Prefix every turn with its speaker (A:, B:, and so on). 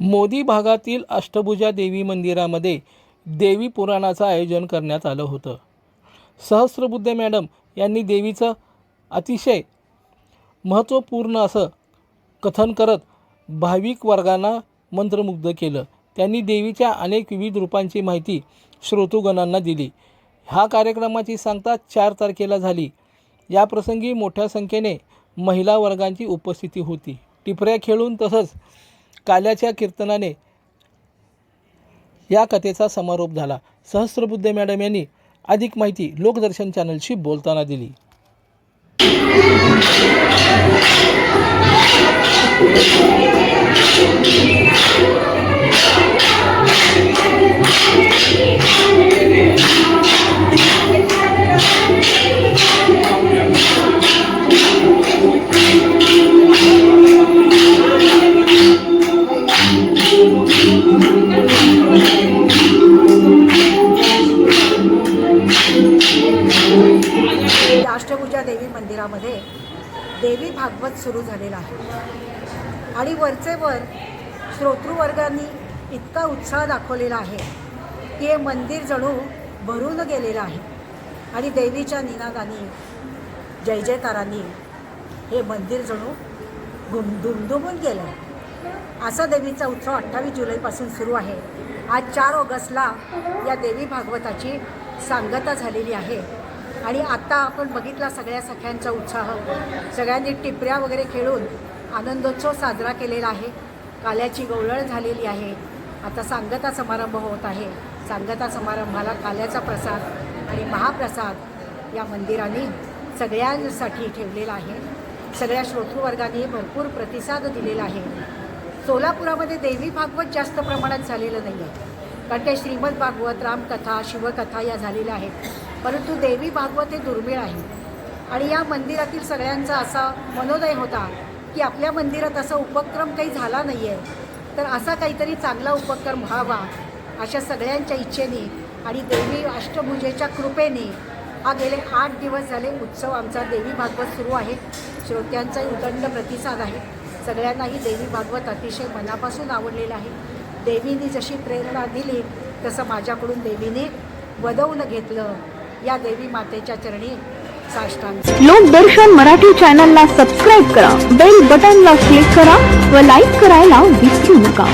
A: मोदी भागातील अष्टभुजा देवी मंदिरामध्ये देवी पुराणाचं आयोजन करण्यात आलं होतं. सहस्रबुद्ध मॅडम यांनी देवीचं अतिशय महत्त्वपूर्ण असं कथन करत भाविक वर्गांना मंत्रमुग्ध केलं. त्यांनी देवीच्या अनेक विविध रूपांची माहिती श्रोतृगणांना दिली. ह्या कार्यक्रमाची सांगता चार तारखेला झाली. याप्रसंगी मोठ्या संख्येने महिला वर्गांची उपस्थिती होती. टिपऱ्या खेळून तसंच काल्याच्या कीर्तनाने या कथेचा समारोप झाला. सहस्त्रबुद्धे मॅडम यांनी अधिक माहिती लोकदर्शन चॅनलशी बोलताना दिली.
B: या अष्टभुजा देवी मंदिरामध्ये देवी भागवत सुरू झालेला आहे. आणि वरचे वर श्रोतृवर्गांनी इतका उत्साह दाखवलेला आहे की हे मंदिर जणू भरून गेलेलं आहे. आणि देवीच्या निनादानी जय जयकारांनी हे मंदिर जणू घुम दुमदुमून गेलं आहे. असा देवीचा उत्सव अठ्ठावीस जुलैपासून सुरू आहे. आज चार ऑगस्टला या देवी भागवताची सांगता झालेली आहे. आणि आत्ता आपण बघितला सगळ्या सख्यांचा उत्साह. सगळ्यांनी टिपऱ्या वगैरे खेळून आनंदोत्सव साजरा केलेला आहे. काल्याची गवळण झालेली आहे. आता सांगता समारंभ होत आहे. सांगता समारंभाला काल्याचा प्रसाद आणि महाप्रसाद या मंदिराने सगळ्यांसाठी ठेवलेला आहे. सगळ्या श्रोतृवर्गाने भरपूर प्रतिसाद दिलेला आहे. सोलापुरामध्ये देवी भागवत जास्त प्रमाणात झालेलं नाही आहे कारण ते श्रीमद भागवत रामकथा शिवकथा या झालेल्या आहेत. परंतु देवी भागवत हे दुर्मिळ आहे. आणि या मंदिरातील सगळ्यांचा असा मनोदय होता की आपल्या मंदिरात असा उपक्रम काही झाला नाही आहे तर असा काहीतरी चांगला उपक्रम व्हावा अशा सगळ्यांच्या इच्छेने आणि देवी अष्टभुजेच्या कृपेने हा गेले आठ दिवस झाले उत्सव आमचा देवी भागवत सुरू आहे. श्रोत्यांचाही उदंड प्रतिसाद आहे. सगळ्यांनाही देवी भागवत अतिशय मनापासून आवडलेलं आहे. देवीने जशी प्रेरणा दिली तसं माझ्याकडून देवीने वदवून घेतलं. या देवी मातेच्या चरणी साष्टांग.
C: लोकदर्शन मराठी चॅनलला सबस्क्राईब करा बेल बटनला क्लिक करा व लाईक करायला विसरू नका.